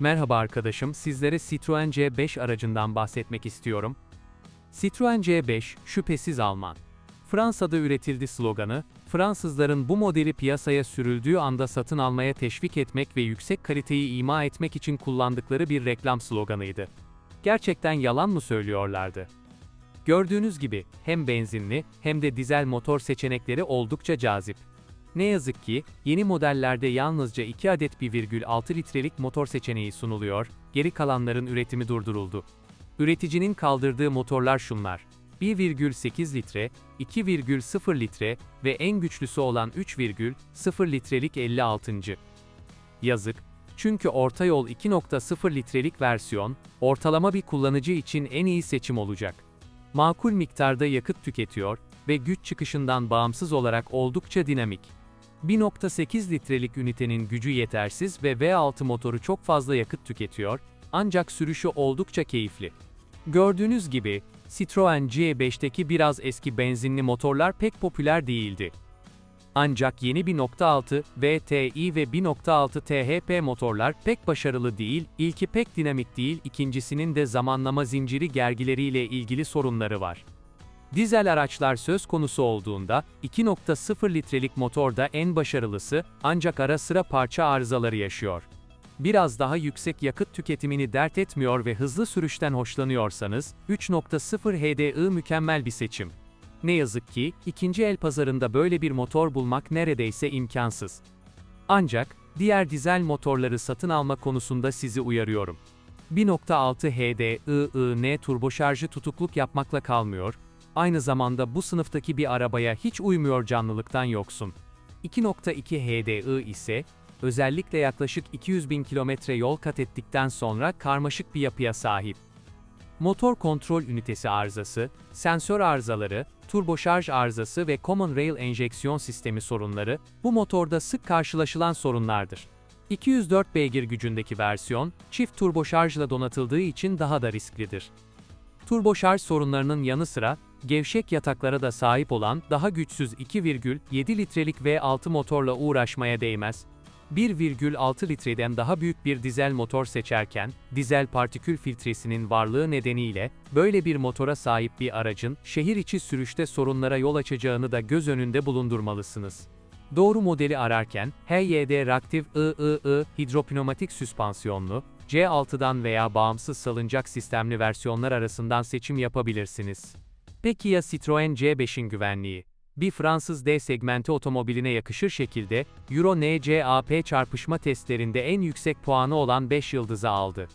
Merhaba arkadaşım, sizlere Citroen C5 aracından bahsetmek istiyorum. Citroen C5, şüphesiz Alman. Fransa'da üretildi sloganı, Fransızların bu modeli piyasaya sürüldüğü anda satın almaya teşvik etmek ve yüksek kaliteyi ima etmek için kullandıkları bir reklam sloganıydı. Gerçekten yalan mı söylüyorlardı? Gördüğünüz gibi, hem benzinli, hem de dizel motor seçenekleri oldukça cazip. Ne yazık ki, yeni modellerde yalnızca 2 adet 1,6 litrelik motor seçeneği sunuluyor, geri kalanların üretimi durduruldu. Üreticinin kaldırdığı motorlar şunlar. 1,8 litre, 2,0 litre ve en güçlüsü olan 3,0 litrelik 56. Yazık, çünkü orta yol 2.0 litrelik versiyon, ortalama bir kullanıcı için en iyi seçim olacak. Makul miktarda yakıt tüketiyor ve güç çıkışından bağımsız olarak oldukça dinamik. 1.8 litrelik ünitenin gücü yetersiz ve V6 motoru çok fazla yakıt tüketiyor, ancak sürüşü oldukça keyifli. Gördüğünüz gibi, Citroen C5'teki biraz eski benzinli motorlar pek popüler değildi. Ancak yeni 1.6 VTI ve 1.6 THP motorlar pek başarılı değil, ilki pek dinamik değil, ikincisinin de zamanlama zinciri gergileriyle ilgili sorunları var. Dizel araçlar söz konusu olduğunda, 2.0 litrelik motor da en başarılısı, ancak ara sıra parça arızaları yaşıyor. Biraz daha yüksek yakıt tüketimini dert etmiyor ve hızlı sürüşten hoşlanıyorsanız, 3.0 HDI mükemmel bir seçim. Ne yazık ki, ikinci el pazarında böyle bir motor bulmak neredeyse imkansız. Ancak, diğer dizel motorları satın alma konusunda sizi uyarıyorum. 1.6 HDI-N turboşarjı tutukluk yapmakla kalmıyor, aynı zamanda bu sınıftaki bir arabaya hiç uymuyor canlılıktan yoksun. 2.2 HDI ise, özellikle yaklaşık 200 bin kilometre yol kat ettikten sonra karmaşık bir yapıya sahip. Motor kontrol ünitesi arızası, sensör arızaları, turboşarj arızası ve Common Rail enjeksiyon sistemi sorunları, bu motorda sık karşılaşılan sorunlardır. 204 beygir gücündeki versiyon, çift turboşarjla donatıldığı için daha da risklidir. Turboşarj sorunlarının yanı sıra, gevşek yataklara da sahip olan daha güçsüz 2,7 litrelik V6 motorla uğraşmaya değmez. 1,6 litreden daha büyük bir dizel motor seçerken, dizel partikül filtresinin varlığı nedeniyle, böyle bir motora sahip bir aracın, şehir içi sürüşte sorunlara yol açacağını da göz önünde bulundurmalısınız. Doğru modeli ararken, HYD Reactive III hidropneumatik süspansiyonlu, C6'dan veya bağımsız salıncak sistemli versiyonlar arasından seçim yapabilirsiniz. Peki ya Citroen C5'in güvenliği? Bir Fransız D segmenti otomobiline yakışır şekilde, Euro NCAP çarpışma testlerinde en yüksek puanı olan 5 yıldızı aldı.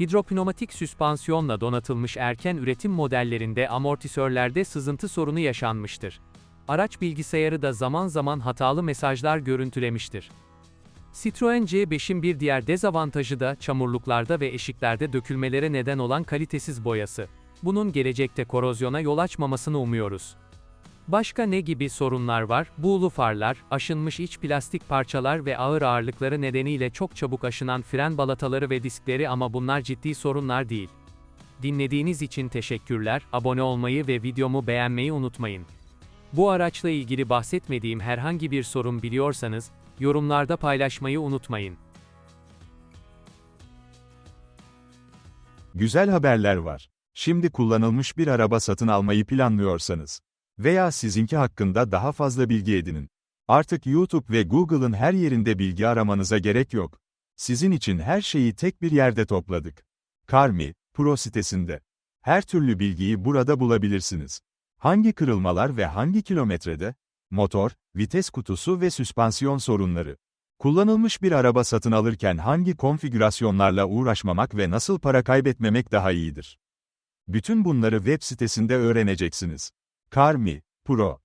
Hidropneumatik süspansiyonla donatılmış erken üretim modellerinde amortisörlerde sızıntı sorunu yaşanmıştır. Araç bilgisayarı da zaman zaman hatalı mesajlar görüntülemiştir. Citroen C5'in bir diğer dezavantajı da çamurluklarda ve eşiklerde dökülmelere neden olan kalitesiz boyası. Bunun gelecekte korozyona yol açmamasını umuyoruz. Başka ne gibi sorunlar var? Buğulu farlar, aşınmış iç plastik parçalar ve ağır ağırlıkları nedeniyle çok çabuk aşınan fren balataları ve diskleri ama bunlar ciddi sorunlar değil. Dinlediğiniz için teşekkürler, abone olmayı ve videomu beğenmeyi unutmayın. Bu araçla ilgili bahsetmediğim herhangi bir sorun biliyorsanız, yorumlarda paylaşmayı unutmayın. Güzel haberler var. Şimdi kullanılmış bir araba satın almayı planlıyorsanız veya sizinki hakkında daha fazla bilgi edinin. Artık YouTube ve Google'ın her yerinde bilgi aramanıza gerek yok. Sizin için her şeyi tek bir yerde topladık. Carmi, Pro sitesinde. Her türlü bilgiyi burada bulabilirsiniz. Hangi kırılmalar ve hangi kilometrede? Motor, vites kutusu ve süspansiyon sorunları. Kullanılmış bir araba satın alırken hangi konfigürasyonlarla uğraşmamak ve nasıl para kaybetmemek daha iyidir? Bütün bunları web sitesinde öğreneceksiniz. Carmi Pro